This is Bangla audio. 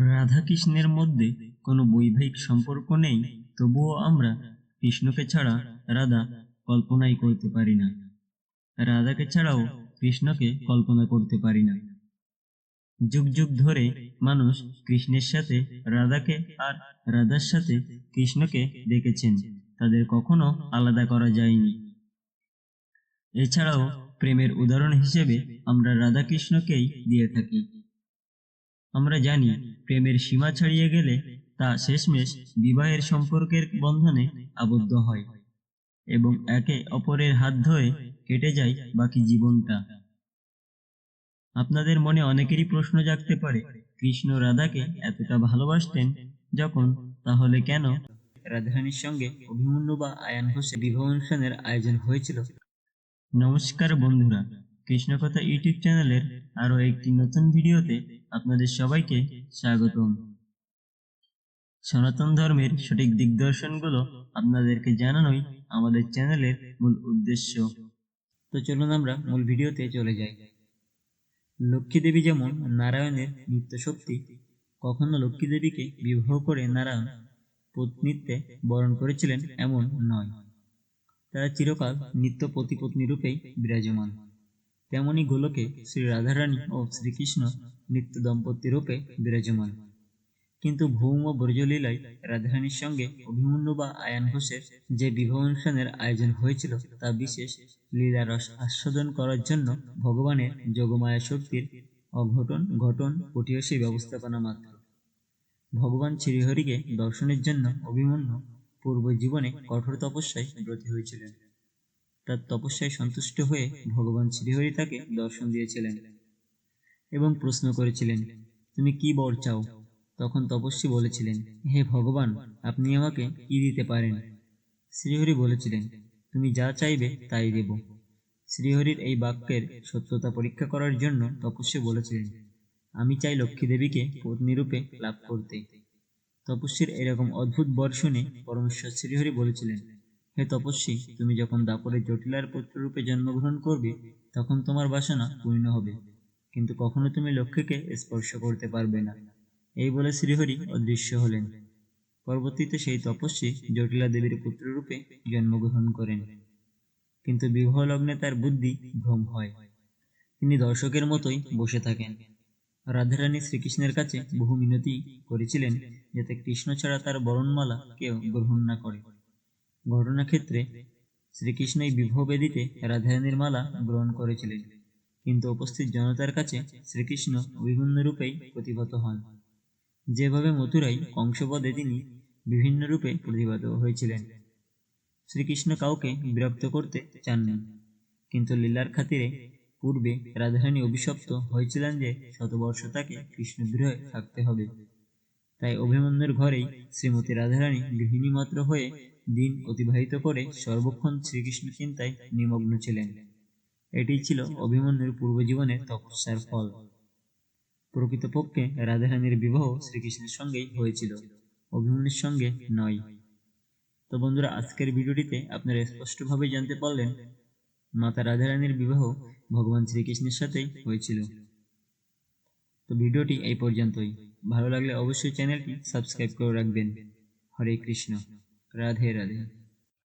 রাধাকৃষ্ণের মধ্যে কোনো বৈবাহিক সম্পর্ক নেই, তবুও আমরা কৃষ্ণকে ছাড়া রাধা কল্পনাই করতে পারি না। রাধাকে ছাড়াও কৃষ্ণকে কল্পনা করতে পারি না। যুগ যুগ ধরে মানুষ কৃষ্ণের সাথে রাধাকে আর রাধার সাথে কৃষ্ণকে দেখেছেন, তাদের কখনো আলাদা করা যায়নি। এছাড়াও প্রেমের উদাহরণ হিসেবে আমরা রাধা কৃষ্ণকেই দিয়ে থাকি। আমরা জানি প্রেমের সীমা ছাড়িয়ে গেলে তা শেষমেশ বিবাহের সম্পর্কের বন্ধনে আবদ্ধ হয় এবং একে অপরের হাত ধরে কেটে যায় বাকি জীবনটা। আপনাদের মনে অনেকেরই প্রশ্ন জাগতে পারে কৃষ্ণ রাধাকে এতটা ভালোবাসতেন যখন তাহলে কেন? রাধারানীর সঙ্গে অভিমন্যু বা আয়ান ঘোষের বিবাহ অনুষ্ঠানের আয়োজন হয়েছিল। নমস্কার বন্ধুরা কৃষ্ণকথা ইউটিউব চ্যানেলের আরও একটি নতুন ভিডিওতে আপনাদের সবাইকে স্বাগতম। সনাতন ধর্মের সঠিক দিগদর্শনগুলো আপনাদেরকে জানানোই আমাদের চ্যানেলের মূল উদ্দেশ্য। তো চলুন আমরা মূল ভিডিওতে চলে যাই। লক্ষ্মী দেবী যেমন নারায়ণের নিত্য শক্তি কখনো লক্ষ্মী দেবীকে বিবাহ করে নারায়ণ পত্নীত্বে বরণ করেছিলেন এমন নয়। তারা চিরকাল নিত্য পতিপত্নী রূপেই বিরাজমান। তেমনি গোলকে শ্রী রাধারানী ও শ্রীকৃষ্ণ নিত্য দম্পতি রূপে বিরাজমান। কিন্তু ভৌম ব্রজলীলায় রাধারানীর সঙ্গে অভিমন্যু বা আয়ান ঘোষের যে বিবাহ অনুষ্ঠানের আয়োজন হয়েছিল, তা বিশেষ লীলা রস আস্বাদন করার জন্য ভগবানের যোগমায়া শক্তির অঘটন, ঘটন পটিয়সী ব্যবস্থাপনা মাত্র। ভগবান শ্রীহরিকে দর্শনের জন্য অভিমন্যু পূর্ব জীবনে কঠোর তপস্যায় ব্রতী হয়েছিলেন। তার তপস্যায় সন্তুষ্ট হয়ে ভগবান শ্রীহরি তাকে দর্শন দিয়েছিলেন এবং প্রশ্ন করেছিলেন, তুমি কি বর চাও? তখন তপস্বী বলেছিলেন, হে ভগবান, আপনি আমাকে কি দিতে পারেন? শ্রীহরি বলেছিলেন, তুমি যা চাইবে তাই দেব। শ্রীহরির এই বাক্যের সত্যতা পরীক্ষা করার জন্য তপস্বী বলেছিলেন, আমি চাই লক্ষ্মী দেবীকে পত্নীরূপে লাভ করতে। তপস্বীর এরকম অদ্ভুত বর শুনে পরমেশ্বর শ্রীহরি বলেছিলেন হে তপস্বী, তুমি যখন দাপরের জটিলার পুত্ররূপে জন্মগ্রহণ করবে, তখন তোমার বাসনা পূর্ণ হবে। কিন্তু কখনো তুমি লক্ষ্মীকে স্পর্শ করতে পারবে না। এই বলে শ্রীহরি অদৃশ্য হলেন। পরবর্তীতে সেই তপস্বী জটিলা দেবীর পুত্ররূপে জন্মগ্রহণ করেন। কিন্তু বিবাহ লগ্নে তার বুদ্ধি ভ্রম হয়। তিনি দর্শকের মতোই বসে থাকেন। রাধারানী শ্রীকৃষ্ণের কাছে বহু মিনতি করেছিলেন, যাতে কৃষ্ণ ছাড়া তার বরণমালা কেউ গ্রহণ না করে। ঘটনাক্ষেত্রে এই বিবাহ বেদিতে রাধারানীর মালা গ্রহণ করেছিলেন। কিন্তু উপস্থিত জনতার কাছে শ্রীকৃষ্ণ বিভিন্ন রূপেই প্রতিভাত হন। যেভাবে মথুরাই কংসপদে তিনি বিভিন্ন রূপে প্রতিভাত হয়েছিলেন। শ্রীকৃষ্ণ কাউকে বিরক্ত করতে চাননি। কিন্তু লীলার খাতিরে পূর্বে রাধারানী অভিশপ্ত হয়েছিলেন যে শতবর্ষ তাকে কৃষ্ণ বিরহে থাকতে হবে। তাই অভিমন্যুর ঘরেই শ্রীমতী রাধারানী গৃহিণী মাত্র হয়ে দিন অতিবাহিত করে সর্বক্ষণ শ্রীকৃষ্ণ চিন্তায় নিমগ্ন ছিলেন। এটি ছিল অভিমন্যুর পূর্বজীবনের তপস্যার ফল। প্রকৃতপক্ষে রাধারানীর বিবাহ শ্রীকৃষ্ণের সঙ্গেই হয়েছিল, অভিমন্যুর সঙ্গে নয়। তো বন্ধুরা, আজকের ভিডিওটিতে আপনারা স্পষ্টভাবে জানতে পারলেন, মাতা রাধারানীর বিবাহ ভগবান শ্রীকৃষ্ণের সাথেই হয়েছিল। তো ভিডিওটি এই পর্যন্তই। ভালো লাগলে অবশ্যই চ্যানেলটি সাবস্ক্রাইব করে রাখবেন হরে কৃষ্ণ রাধে রাধে